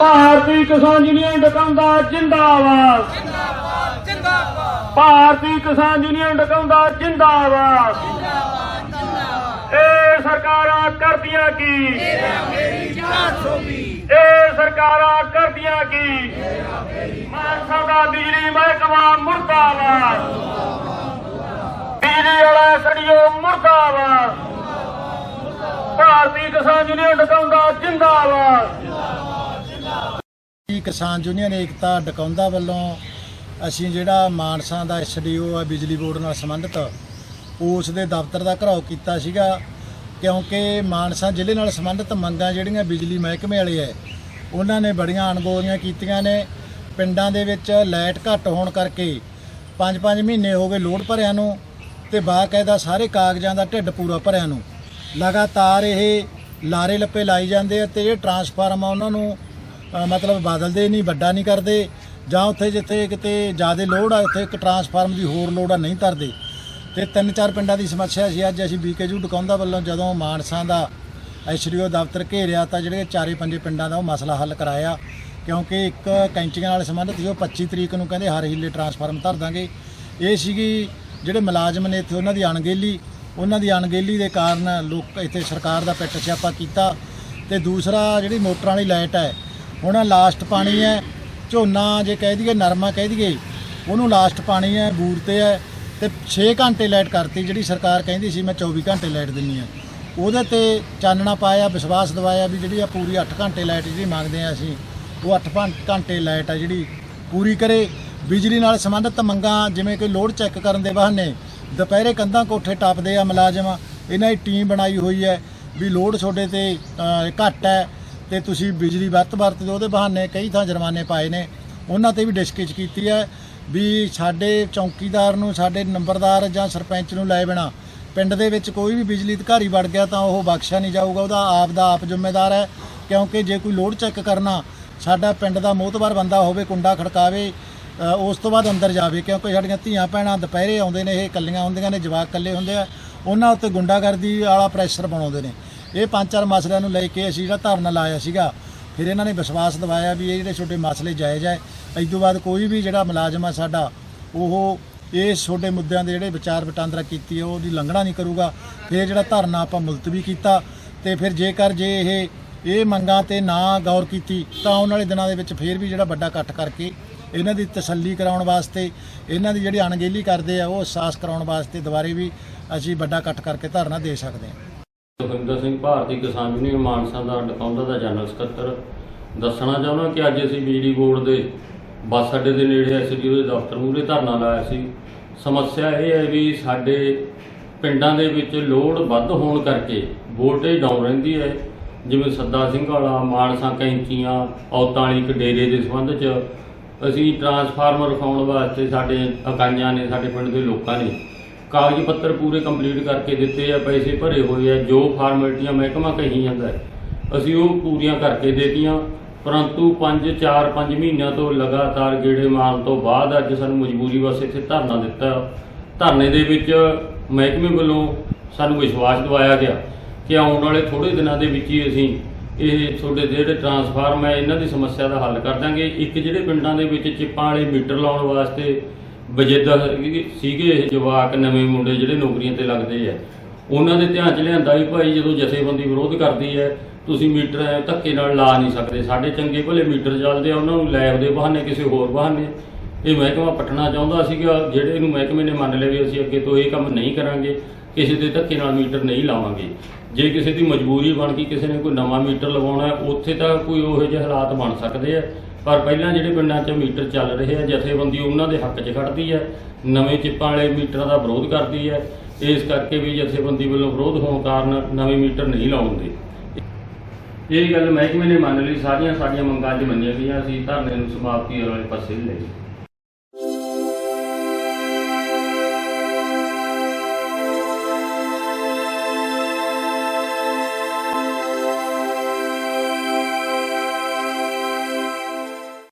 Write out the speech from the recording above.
ਭਾਰਤੀ Kisan union ਡਕਾਉਂਦਾ ਜਿੰਦਾਬਾਦ। ਜਿੰਦਾਬਾਦ ਜਿੰਦਾਬਾਦ ਭਾਰਤੀ ਕਿਸਾਨ ਯੂਨੀਅਨ ਡਕਾਉਂਦਾ ਜਿੰਦਾਬਾਦ। ਇਹ ਸਰਕਾਰਾਂ ਕਰਦੀਆਂ ਕੀ? ਮੇਰੀ 420 ਇਹ ਸਰਕਾਰਾਂ ਕਰਦੀਆਂ ਕੀ? ਮਾਨਸਾ ਦਾ ਬਿਜਲੀ ਮਹਿਕਮਾ ਮੁਰਦਾਬਾਦ। ਬਿਜਲੀ ਵਾਲਾ ਸੜੀਓ ਮੁਰਦਾਬਾਦ। ਭਾਰਤੀ ਕਿਸਾਨ ਯੂਨੀਅਨ ਡਕਾਉਂਦਾ ਜਿੰਦਾਬਾਦ। ਜੀ ਕਿਸਾਨ ਯੂਨੀਅਨ ਏਕਤਾ ਡਕਾਉਂਦਾ ਵੱਲੋਂ ਅਸੀਂ ਜਿਹੜਾ ਮਾਨਸਾ ਦਾ ਐਸਡੀਓ ਆ, ਬਿਜਲੀ ਬੋਰਡ ਨਾਲ ਸੰਬੰਧਿਤ, ਉਸ ਦੇ ਦਫ਼ਤਰ ਦਾ ਘਰਾਓ ਕੀਤਾ ਸੀਗਾ, ਕਿਉਂਕਿ ਮਾਨਸਾ ਜ਼ਿਲ੍ਹੇ ਨਾਲ ਸੰਬੰਧਿਤ ਮੰਗਾਂ ਜਿਹੜੀਆਂ ਬਿਜਲੀ ਮਹਿਕਮੇ ਵਾਲੇ ਐ ਉਹਨਾਂ ਨੇ ਬੜੀਆਂ ਅਣਗੋਲੀਆਂ ਕੀਤੀਆਂ ਨੇ। ਪਿੰਡਾਂ ਦੇ ਵਿੱਚ ਲਾਈਟ ਘੱਟ ਹੋਣ ਕਰਕੇ 5-5 ਮਹੀਨੇ ਹੋ ਗਏ ਲੋਡ ਭਰਿਆਂ ਨੂੰ ਤੇ ਬਾਕਾਇਦਾ ਸਾਰੇ ਕਾਗਜ਼ਾਂ ਦਾ ਢਿੱਡ ਪੂਰਾ ਭਰਿਆਂ ਨੂੰ। ਲਗਾਤਾਰ ਇਹ ਲਾਰੇ ਲੱਪੇ ਲਾਈ ਜਾਂਦੇ ਆ ਤੇ ਜਿਹੜੇ ਟਰਾਂਸਫਾਰਮ ਆ ਉਹਨਾਂ ਨੂੰ ਅ, ਮਤਲਬ ਬਦਲਦੇ ਨਹੀਂ ਵੱਡਾ ਨਹੀਂ ਕਰਦੇ। ਜਾਂ ਉੱਥੇ ਜਿੱਥੇ ਕਿਤੇ ਜ਼ਿਆਦਾ ਲੋਡ ਆ ਉੱਥੇ ਇੱਕ ਟਰਾਂਸਫਾਰਮ ਦੀ ਹੋਰ ਲੋਡ ਆ ਨਹੀਂ ਧਰਦੇ ਤੇ ਤਿੰਨ ਚਾਰ ਪਿੰਡਾਂ ਦੀ ਸਮੱਸਿਆ ਸੀ ਅੱਜ ਅਸੀਂ ਬੀਕੇਯੂ ਡਕੌਂਦਾ ਵੱਲੋਂ ਜਦੋਂ ਮਾਨਸਾ ਦਾ ਐਸਡੀਓ ਦਫ਼ਤਰ ਘੇਰਿਆ ਤਾਂ ਜਿਹੜੇ ਚਾਰੇ ਪੰਜੇ ਪਿੰਡਾਂ ਦਾ ਉਹ ਮਸਲਾ ਹੱਲ ਕਰਾਇਆ। ਕਿਉਂਕਿ ਇੱਕ ਕੈਂਚੀਆਂ ਨਾਲ ਸੰਬੰਧਿਤ ਸੀ ਉਹ 25 ਤਰੀਕ ਨੂੰ ਕਹਿੰਦੇ ਹਰ ਹੀਲੇ ਟਰਾਂਸਫਾਰਮ ਧਰ ਦਾਂਗੇ। ਇਹ ਸੀਗੀ ਜਿਹੜੇ ਮੁਲਾਜ਼ਮ ਨੇ ਇੱਥੇ ਉਹਨਾਂ ਦੀ ਅਣਗਹਿਲੀ। ਉਹਨਾਂ ਦੀ ਅਣਗਹਿਲੀ ਦੇ ਕਾਰਨ ਲੋਕ ਇੱਥੇ ਸਰਕਾਰ ਦਾ ਪਿੱਟ ਸਿਆਪਾ ਕੀਤਾ ਤੇ ਦੂਸਰਾ ਜਿਹੜੀ ਮੋਟਰਾਂ ਵਾਲੀ ਲਾਈਟ ਹੈ, ਹੁਣ ਲਾਸਟ ਪਾਣੀ ਹੈ, ਝੋਨਾ ਜੇ ਕਹਿ ਦਈਏ, ਨਰਮਾ ਕਹਿ ਦਈਏ, ਉਹਨੂੰ ਲਾਸਟ ਪਾਣੀ ਹੈ, ਬੂਰ ਤੇ ਹੈ ਤੇ 6 ਘੰਟੇ ਲਾਈਟ ਕਰਤੀ ਜਿਹੜੀ ਸਰਕਾਰ ਕਹਿੰਦੀ ਸੀ, ਮੈਂ 24 ਘੰਟੇ ਲਾਈਟ ਦਿੰਨੀ ਆ ਉਹਦੇ ਤੇ ਚਾਨਣਾ ਪਾਇਆ, ਵਿਸ਼ਵਾਸ ਦਿਵਾਇਆ ਵੀ ਜਿਹੜੀ ਆ ਪੂਰੀ 8 ਘੰਟੇ ਲਾਈਟ ਜਿਹੜੀ ਮੰਗਦੇ ਆ ਅਸੀਂ, ਉਹ 8 ਘੰਟੇ ਲਾਈਟ ਆ ਜਿਹੜੀ ਪੂਰੀ ਕਰੇ। ਬਿਜਲੀ ਨਾਲ ਸੰਬੰਧਿਤ ਮੰਗਾਂ, ਜਿਵੇਂ ਕਿ ਲੋਡ ਚੈੱਕ ਕਰਨ ਦੇ ਬਹਾਨੇ ਦੁਪਹਿਰੇ ਕੰਧਾਂ ਕੋਠੇ ਟੱਪਦੇ ਆ ਮੁਲਾਜ਼ਮ, ਇਹਨਾਂ ਦੀ ਟੀਮ ਬਣਾਈ ਹੋਈ ਹੈ ਵੀ ਲੋਡ ਤੁਹਾਡੇ ਤੇ ਘੱਟ ਹੈ ਤੇ ਤੁਸੀਂ ਬਿਜਲੀ ਵੱਧ ਵਰਤਦੇ ਹੋ ਉਹਦੇ ਬਹਾਨੇ ਕਈ ਥਾਂ ਜੁਰਮਾਨੇ ਪਾਏ ਨੇ। ਉਹਨਾਂ ਤੇ ਵੀ ਡਿਸਕਸ ਕੀਤੀ ਹੈ ਵੀ ਸਾਡੇ ਚੌਕੀਦਾਰ ਨੂੰ, ਸਾਡੇ ਨੰਬਰਦਾਰ ਜਾਂ ਸਰਪੰਚ ਨੂੰ ਲੈ ਬਿਨਾ ਪਿੰਡ ਦੇ ਵਿੱਚ ਕੋਈ ਵੀ ਬਿਜਲੀ ਅਧਿਕਾਰੀ ਵੜ ਗਿਆ ਤਾਂ ਉਹ ਬਖਸ਼ਿਆ ਨਹੀਂ ਜਾਊਗਾ, ਉਹਦਾ ਆਪ ਦਾ ਆਪ ਜ਼ਿੰਮੇਦਾਰ ਹੈ। ਕਿਉਂਕਿ ਜੇ ਕੋਈ ਲੋਡ ਚੈੱਕ ਕਰਨਾ, ਸਾਡਾ ਪਿੰਡ ਦਾ ਮੋਹਤਬਾਰ ਬੰਦਾ ਹੋਵੇ, ਕੁੰਡਾ ਖੜਕਾਵੇ ਉਸ ਤੋਂ ਬਾਅਦ ਅੰਦਰ ਜਾਵੇ, ਕਿਉਂਕਿ ਸਾਡੀਆਂ ਧੀਆਂ ਭੈਣਾਂ ਦੁਪਹਿਰੇ ਆਉਂਦੇ ਨੇ, ਇਹ ਇਕੱਲੀਆਂ ਹੁੰਦੀਆਂ ਨੇ, ਜਵਾਕ ਇਕੱਲੇ ਹੁੰਦੇ ਆ, ਉਹਨਾਂ ਉੱਤੇ ਗੁੰਡਾਗਰਦੀ ਵਾਲਾ ਪ੍ਰੈਸ਼ਰ ਬਣਾਉਂਦੇ ਨੇ। ਇਹ ਪੰਜ ਚਾਰ ਮਸਲਿਆਂ ਨੂੰ ਲੈ ਕੇ ਅਸੀਂ ਜਿਹੜਾ ਧਰਨਾ ਲਾਇਆ ਸੀਗਾ, ਫਿਰ ਇਹਨਾਂ ਨੇ ਵਿਸ਼ਵਾਸ ਦਿਵਾਇਆ ਵੀ ਇਹ ਜਿਹੜੇ ਛੋਟੇ ਮਸਲੇ ਜਾਇਜ਼ ਹੈ। ਇਸ ਤੋਂ ਬਾਅਦ ਕੋਈ ਵੀ ਜਿਹੜਾ ਮੁਲਾਜ਼ਮ ਆ ਸਾਡਾ, ਉਹ ਇਹ ਛੋਟੇ ਮੁੱਦਿਆਂ ਦੇ ਜਿਹੜੇ ਵਿਚਾਰ ਵਟਾਂਦਰਾ ਕੀਤੀ ਹੈ ਉਹਦੀ ਲੰਘਣਾ ਨਹੀਂ ਕਰੂਗਾ। ਫਿਰ ਜਿਹੜਾ ਧਰਨਾ ਆਪਾਂ ਮੁਲਤਵੀ ਕੀਤਾ, ਤੇ ਫਿਰ ਜੇਕਰ ਜੇ ਇਹ ਇਹ ਮੰਗਾਂ ਤੇ ਨਾ ਗੌਰ ਕੀਤੀ, ਤਾਂ ਆਉਣ ਵਾਲੇ ਦਿਨਾਂ ਦੇ ਵਿੱਚ ਫਿਰ ਵੀ ਜਿਹੜਾ ਵੱਡਾ ਇਕੱਠ ਕਰਕੇ ਇਹਨਾਂ ਦੀ ਤਸੱਲੀ ਕਰਾਉਣ ਵਾਸਤੇ, ਇਹਨਾਂ ਦੀ ਜਿਹੜੀ ਅਣਗਹਿਲੀ ਕਰਦੇ ਆ, ਉਹ ਅਹਿਸਾਸ ਕਰਾਉਣ ਵਾਸਤੇ ਦੁਬਾਰੇ ਵੀ ਅਸੀਂ ਵੱਡਾ ਇਕੱਠ ਕਰਕੇ ਧਰਨਾ ਦੇ ਸਕਦੇ ਹਾਂ। ਸੁਖਿੰਦਰ ਸਿੰਘ ਭਾਰਤੀ ਕਿਸਾਨ ਯੂਨੀਅਨ ਮਾਨਸਾ ਦਾ ਡਕਾਉਂਦਾ ਦਾ ਜਨਰਲ ਸਕੱਤਰ। ਦੱਸਣਾ ਚਾਹੁੰਦਾ ਕਿ ਅੱਜ ਅਸੀਂ ਬਿਜਲੀ ਬੋਰਡ ਦੇ ਬੱਸ ਅੱਡੇ ਦੇ ਨੇੜੇ ਐਸਡੀਓ ਦੇ ਦਫ਼ਤਰ ਮੂਹਰੇ ਧਰਨਾ ਲਾਇਆ ਸੀ। ਸਮੱਸਿਆ ਇਹ ਹੈ ਵੀ ਸਾਡੇ ਪਿੰਡਾਂ ਦੇ ਵਿੱਚ ਲੋਡ ਵੱਧ ਹੋਣ ਕਰਕੇ ਵੋਲਟੇਜ ਡਾਊਨ ਰਹਿੰਦੀ ਹੈ। ਜਿਵੇਂ ਸੱਦਾ ਸਿੰਘ ਵਾਲਾ, ਮਾਨਸਾ ਕੈਂਚੀਆਂ ਔਤਾਂ ਵਾਲੀ ਇੱਕ ਡੇਰੇ ਦੇ ਸੰਬੰਧ 'ਚ ਅਸੀਂ ਟਰਾਂਸਫਾਰਮਰ ਰਖਾਉਣ ਵਾਸਤੇ ਸਾਡੇ ਇਕਾਈਆਂ ਨੇ, ਸਾਡੇ ਪਿੰਡ ਦੇ ਲੋਕਾਂ ਨੇ ਕਾਗਜ਼ ਪੱਤਰ ਪੂਰੇ ਕੰਪਲੀਟ ਕਰਕੇ ਦਿੱਤੇ ਆ, ਪੈਸੇ ਭਰੇ ਹੋਏ ਆ, ਜੋ ਫਾਰਮੈਲਟੀਆਂ ਮਹਿਕਮਾ ਕਹੀ ਜਾਂਦਾ ਅਸੀਂ ਉਹ ਪੂਰੀਆਂ ਕਰਕੇ ਦੇਤੀਆਂ, ਪਰੰਤੂ 5 4 5 ਮਹੀਨਿਆਂ ਤੋਂ ਲਗਾਤਾਰ ਗੇੜੇ ਮਾਰਨ ਤੋਂ ਬਾਅਦ ਅੱਜ ਸਾਨੂੰ ਮਜਬੂਰੀ ਵਸ ਇੱਥੇ ਧਰਨਾ ਦਿੱਤਾ। ਧਰਨੇ ਦੇ ਵਿੱਚ ਮਹਿਕਮੇ ਵੱਲੋਂ ਸਾਨੂੰ ਵਿਸ਼ਵਾਸ ਦਿਵਾਇਆ ਗਿਆ ਕਿ ਆਉਣ ਵਾਲੇ ਥੋੜੇ ਦਿਨਾਂ ਦੇ ਵਿੱਚ ਹੀ ਅਸੀਂ ਇਹ ਤੁਹਾਡੇ ਜਿਹੜੇ ਟਰਾਂਸਫਾਰਮ ਹੈ, ਇਹਨਾਂ ਦੀ ਸਮੱਸਿਆ ਦਾ ਹੱਲ ਕਰ ਦਾਂਗੇ। ਇੱਕ ਜਿਹੜੇ ਪਿੰਡਾਂ ਦੇ ਵਿੱਚ ਚਿੱਪਾਂ ਵਾਲੇ ਮੀਟਰ ਲਾਉਣ ਵਾਸਤੇ ਵਜੇਦਾ ਸੀਗੇ ਇਹ ਜਵਾਕ, ਨਵੇਂ ਮੁੰਡੇ ਜਿਹੜੇ ਨੌਕਰੀਆਂ ਤੇ ਲੱਗਦੇ ਆ। ਉਹਨਾਂ ਦੇ ਧਿਆਨ 'ਚ ਲਿਆਂਦਾ ਵੀ ਭਾਈ ਜਦੋਂ ਜਥੇਬੰਦੀ ਵਿਰੋਧ ਕਰਦੀ ਹੈ, ਤੁਸੀਂ ਮੀਟਰ ਐ ਧੱਕੇ ਨਾਲ ਲਾ ਨਹੀਂ ਸਕਦੇ। ਸਾਡੇ ਚੰਗੇ ਭਲੇ ਮੀਟਰ ਚੱਲਦੇ ਆ, ਉਹਨਾਂ ਨੂੰ ਲੈਬ ਦੇ ਬਹਾਨੇ, ਕਿਸੇ ਹੋਰ ਬਹਾਨੇ। ਇਹ ਮਹਿਕਮਾ ਪਟਣਾ ਚਾਹੁੰਦਾ ਸੀਗਾ, ਜਿਹੜੇ ਇਹਨੂੰ ਮਹਿਕਮੇ ਨੇ ਮੰਨ ਲਿਆ ਵੀ ਅਸੀਂ ਅੱਗੇ ਤੋਂ ਇਹ ਕੰਮ ਨਹੀਂ ਕਰਾਂਗੇ। ਕਿਸੇ ਦੇ ਧੱਕੇ ਨਾਲ ਮੀਟਰ ਨਹੀਂ ਲਾਵਾਂਗੇ। ਜੇ ਕਿਸੇ ਦੀ ਮਜਬੂਰੀ ਬਣ ਗਈ, ਕਿਸੇ ਨੇ ਕੋਈ ਨਵਾਂ ਮੀਟਰ ਲਵਾਉਣਾ ਉੱਥੇ ਤਾਂ ਕੋਈ ਉਹੋ ਜਿਹੇ ਹਾਲਾਤ ਬਣ ਸਕਦੇ ਆ। ਪਰ ਪਹਿਲਾਂ ਜਿਹੜੇ ਪਿੰਡਾਂ 'ਚ ਮੀਟਰ ਚੱਲ ਰਹੇ ਆ, ਜਥੇਬੰਦੀ ਉਹਨਾਂ ਦੇ ਹੱਕ 'ਚ ਖੜਦੀ ਹੈ ਨਵੇਂ ਚਿੱਪਾਂ ਵਾਲੇ ਮੀਟਰਾਂ ਦਾ ਵਿਰੋਧ ਕਰਦੀ ਹੈ ਇਸ ਕਰਕੇ ਵੀ ਜਥੇਬੰਦੀ ਵੱਲੋਂ ਵਿਰੋਧ ਹੋਣ ਕਾਰਨ ਨਵੇਂ ਮੀਟਰ ਨਹੀਂ ਲਾਉਂਦੇ। ਇਹ ਗੱਲ ਮਹਿਕਮੇ ਨੇ ਮੰਨ ਲਈ, ਸਾਰੀਆਂ ਸਾਡੀਆਂ ਮੰਗਾਂ 'ਚ ਮੰਨੀਆਂ ਗਈਆਂ, ਅਸੀਂ ਧਰਨੇ ਨੂੰ ਸਮਾਪਤੀ ਵਾਲੇ ਪਾਸੇ ਲੈ ਗਏ